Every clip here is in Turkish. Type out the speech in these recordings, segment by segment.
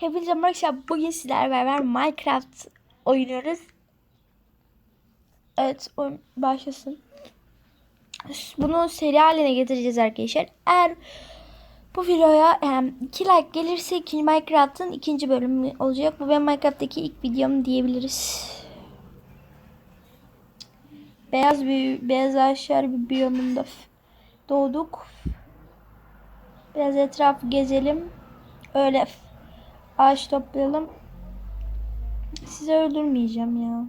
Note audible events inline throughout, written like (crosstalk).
Hepinize merhaba. Bugün sizlerle beraber Minecraft oynuyoruz. Evet, oyun başlasın. Bunu seri haline getireceğiz arkadaşlar. Eğer bu videoya 2 like gelirse ikinci Minecraft'ın ikinci bölümü olacak. Bu benim Minecraft'taki ilk videom diyebiliriz. Beyaz bir beyaz ağaçlar bir biyomunda doğduk. Biraz etrafı gezelim. Öyle ağaç toplayalım. Sizi öldürmeyeceğim ya.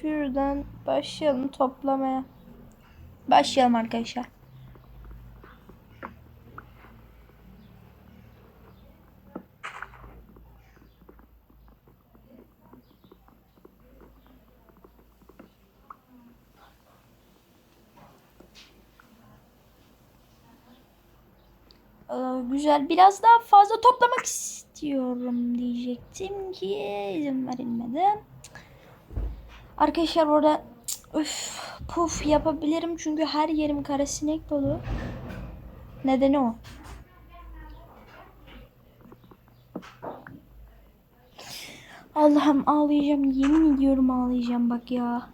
Şuradan başlayalım toplamaya. Başlayalım arkadaşlar. Ee, güzel. Biraz daha fazla toplamak istiyorum diyecektim ki izin verilmedi. Arkadaşlar orada üf, puf yapabilirim çünkü her yerim kara sinek dolu. Nedeni o. Allah'ım ağlayacağım. Yemin ediyorum ağlayacağım bak ya.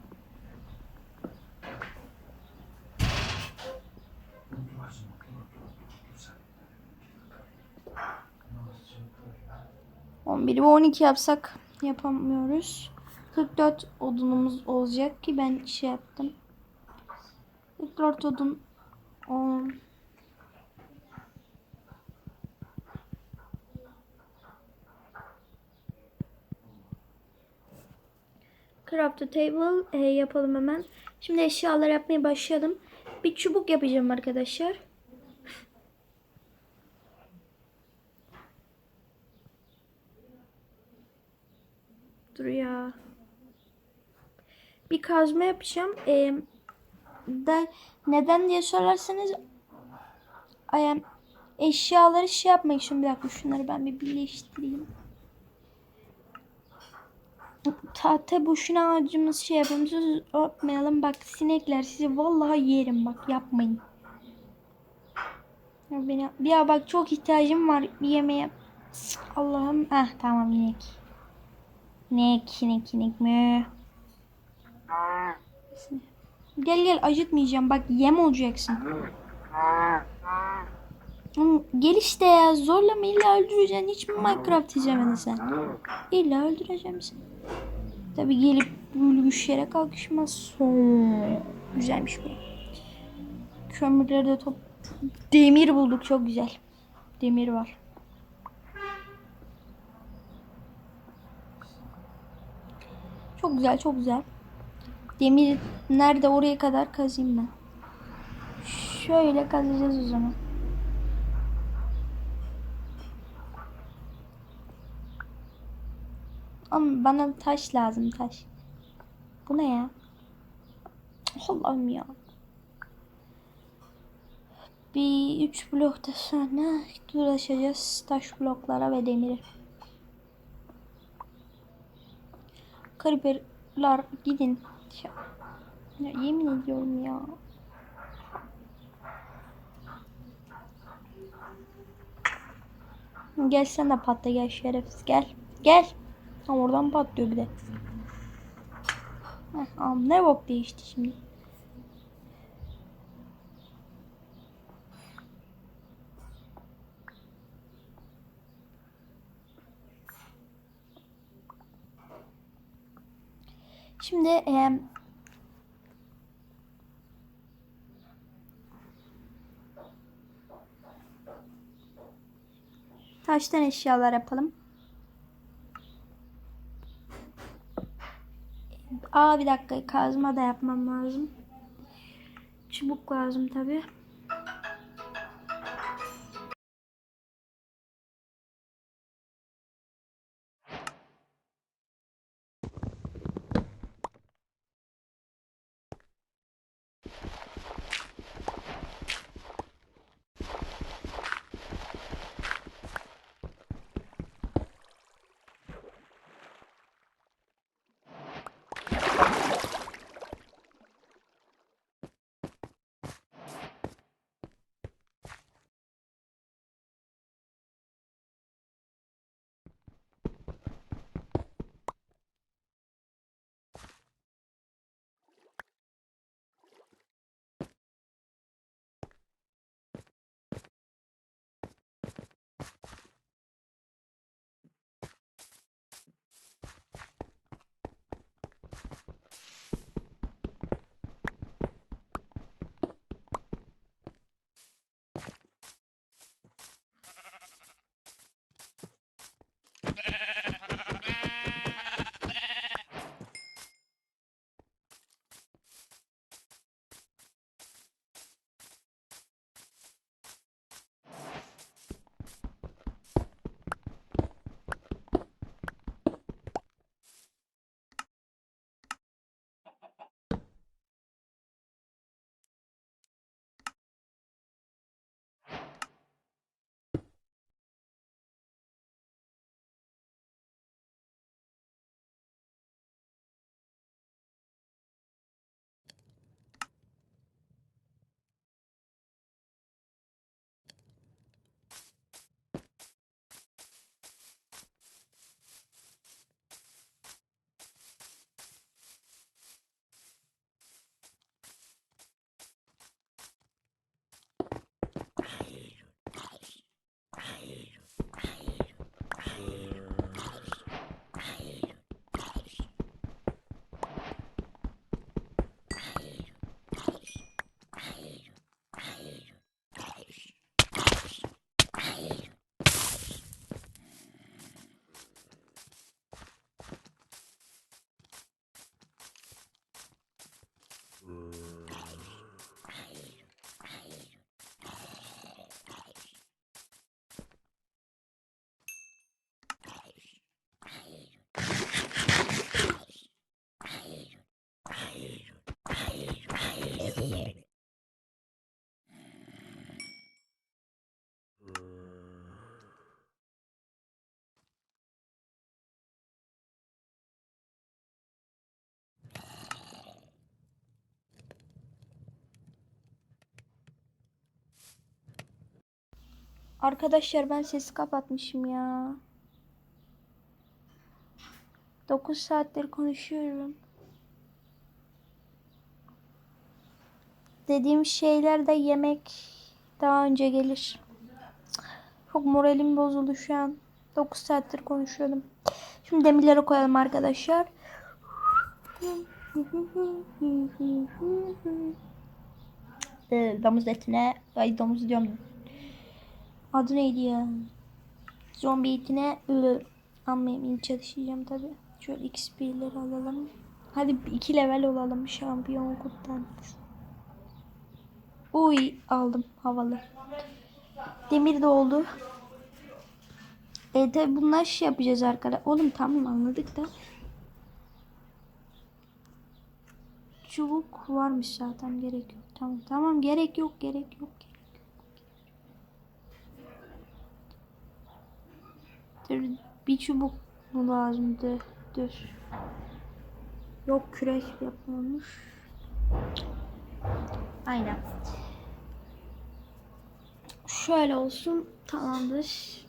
On biri ve 12 yapsak yapamıyoruz. 44 odunumuz olacak ki ben şey yaptım. 44 odun 10 Craft a table e, yapalım hemen. Şimdi eşyalar yapmaya başlayalım. Bir çubuk yapacağım arkadaşlar. Dur ya. Bir kazma yapacağım. Ee, da neden diye sorarsanız I eşyaları şey yapmak için bir dakika şunları ben bir birleştireyim. Tahta boşuna ağacımız şey yapalım. Yapmayalım. Bak sinekler sizi vallahi yerim bak yapmayın. Ya beni, ya bak çok ihtiyacım var bir yemeğe. Allah'ım. Ah tamam inek. İnek inek inek mi? Gel gel acıtmayacağım. Bak yem olacaksın. Gel işte ya. Zorlama illa öldüreceksin. Hiç mi Minecraft izlemedin sen? İlla öldüreceğim seni. Tabi gelip güçlere kalkışmaz. Güzelmiş bu. Kömürleri de top... Demir bulduk çok güzel. Demir var. Çok güzel çok güzel. Demir nerede oraya kadar kazayım ben. Şöyle kazacağız o zaman. Ama bana taş lazım taş. Bu ne ya? Allah'ım ya. Bir üç blokta sonra ulaşacağız taş bloklara ve demiri. Creeper'lar gidin. Ya, ya yemin ediyorum ya. Gel sen de patla gel şerefsiz gel. Gel. Tam oradan patlıyor bir de. Heh, am, ne bok değişti şimdi. Şimdi e, taştan eşyalar yapalım. Aa bir dakika kazma da yapmam lazım. Çubuk lazım tabi. Arkadaşlar ben sesi kapatmışım ya. 9 saattir konuşuyorum. Dediğim şeyler de yemek daha önce gelir. Çok moralim bozuldu şu an. 9 saattir konuşuyordum. Şimdi demirleri koyalım arkadaşlar. (laughs) Ee, domuz etine, ay domuz diyorum. Adı neydi ya? Zombi etine ıı, almayayım çalışacağım tabi. Şöyle XP'leri alalım. Hadi iki level olalım şampiyon kuttan. Uy aldım havalı. Demir de oldu. E tabi bunlar şey yapacağız arkadaşlar. Oğlum tamam anladık da. Çubuk varmış zaten gerek yok. Tamam tamam gerek yok gerek yok. Gerek yok. Dur, bir çubuk mu lazımdı? Dur. Yok kürek yapılmış. Aynen. Şöyle olsun tamamdır.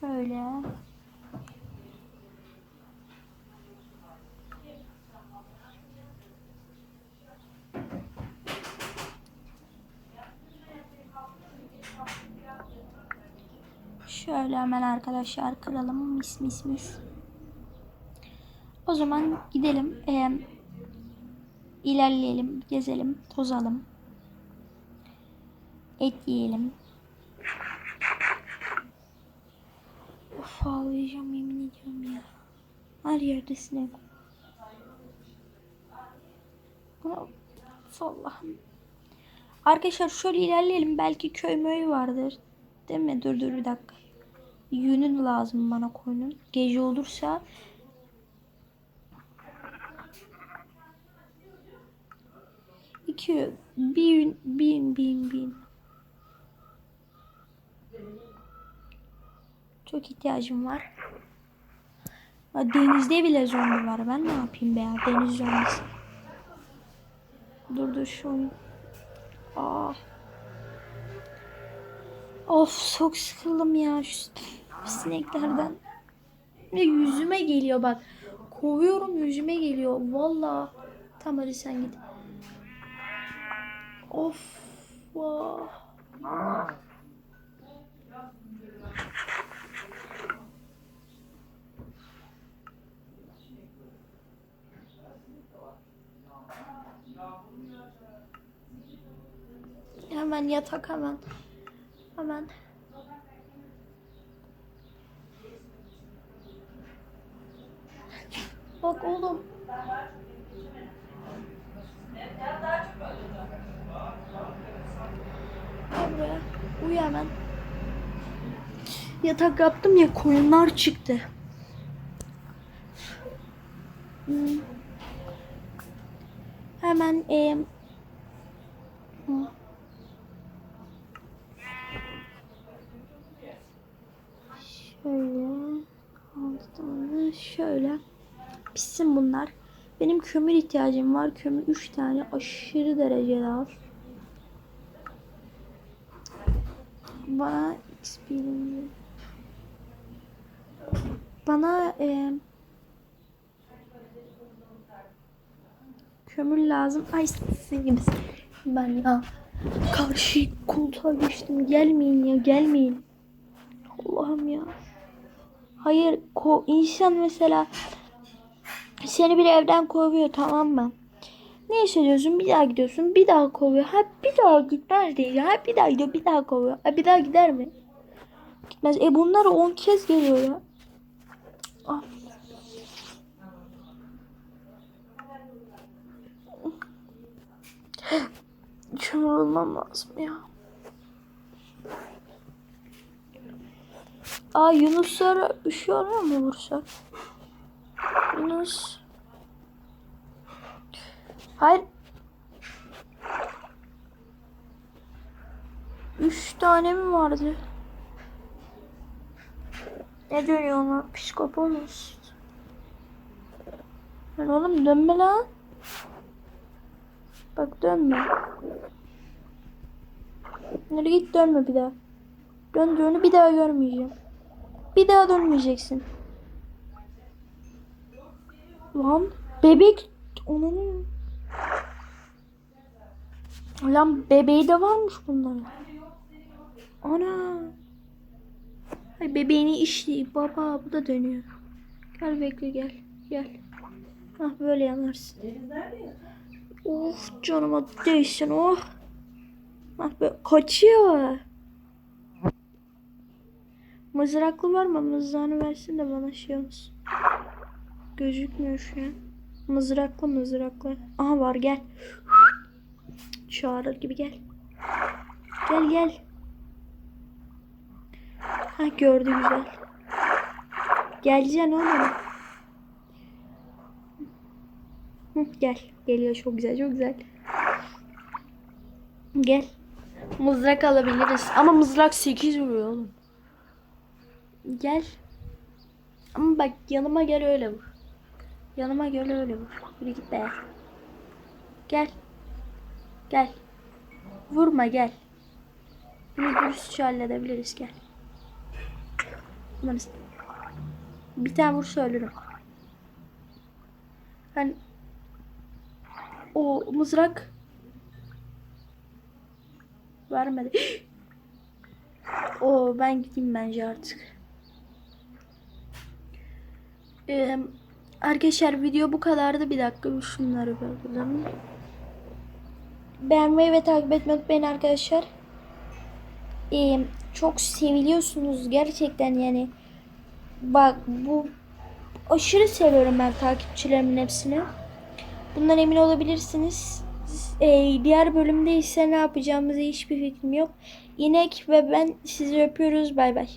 Şöyle. Şöyle hemen arkadaşlar kıralım mis mis mis. O zaman gidelim. Ee, ilerleyelim, gezelim, tozalım. Et yiyelim. Of ağlayacağım yemin ediyorum ya. Her yerde sinek. Allah'ım. Arkadaşlar şöyle ilerleyelim. Belki köy möy vardır. Değil mi? Dur dur bir dakika. Yünün lazım bana koyunun. Gece olursa iki bir yün bin bin bin. Çok ihtiyacım var. Denizde bile zombi var. Ben ne yapayım be ya? Deniz zombisi. Dur dur şu. Aa. Of çok sıkıldım ya şu sineklerden. Ve yüzüme geliyor bak. Kovuyorum yüzüme geliyor. Valla. Tamam hadi sen git. Of. Vah. Hemen yatak hemen. Hemen. Bak oğlum. Gel buraya. Hemen. Yatak yaptım ya koyunlar çıktı. Hmm. Hemen e, Hı. Şöyle altı tane şöyle pişsin bunlar. Benim kömür ihtiyacım var. Kömür 3 tane aşırı derecede az. Bana XP lazım. Bana e, kömür lazım. Ay sizin gibi. Ben ya karşı koltuğa geçtim. Gelmeyin ya gelmeyin. Allah'ım ya. Hayır ko insan mesela seni bir evden kovuyor tamam mı? Ne hissediyorsun? Bir daha gidiyorsun. Bir daha kovuyor. Ha bir daha gitmez değil. Ha bir daha gidiyor. Bir daha kovuyor. Ha bir daha gider mi? Gitmez. E bunlar 10 kez geliyor ya. Ah. Olmam lazım ya. Aa Yunuslara oluyor mu vursak? Yunus. Hayır. Üç tane mi vardı? Ne dönüyor ona? Psikopat musun? Lan oğlum dönme lan. Bak dönme. Nereye git dönme bir daha. Döndüğünü bir daha görmeyeceğim. Bir daha dönmeyeceksin. Lan bebek onun Lan bebeği de varmış bunların. Ana. Ay bebeğini işleyip baba bu da dönüyor. Gel bekle gel. Gel. Ah böyle yanarsın. Of canıma değsin oh. Ah be kaçıyor. Mızraklı var mı? Mızrağını versin de bana şey olsun. Gözükmüyor şu an. Mızraklı mızraklı. Aha var gel. Çağırır gibi gel. Gel gel. Ha gördü güzel. Geleceksin oğlum. Hı, gel. Geliyor çok güzel çok güzel. Gel. Mızrak alabiliriz. Ama mızrak 8 vuruyor oğlum. Gel. Ama bak yanıma gel öyle vur. Yanıma gel öyle vur. Yürü git be. Gel. Gel. Vurma gel. Bunu dürüstçe halledebiliriz gel. Bunları bir tane vursa ölürüm. Ben o mızrak vermedi. (gasps) o ben gideyim bence artık. Ee, arkadaşlar video bu kadardı. Bir dakika şunları böyle. Beğenmeyi ve takip etmeyi unutmayın arkadaşlar. Ee, çok seviliyorsunuz gerçekten yani. Bak bu aşırı seviyorum ben takipçilerimin hepsini. Bundan emin olabilirsiniz. Ee, diğer bölümde ise ne yapacağımıza hiçbir fikrim yok. İnek ve ben sizi öpüyoruz. Bay bay.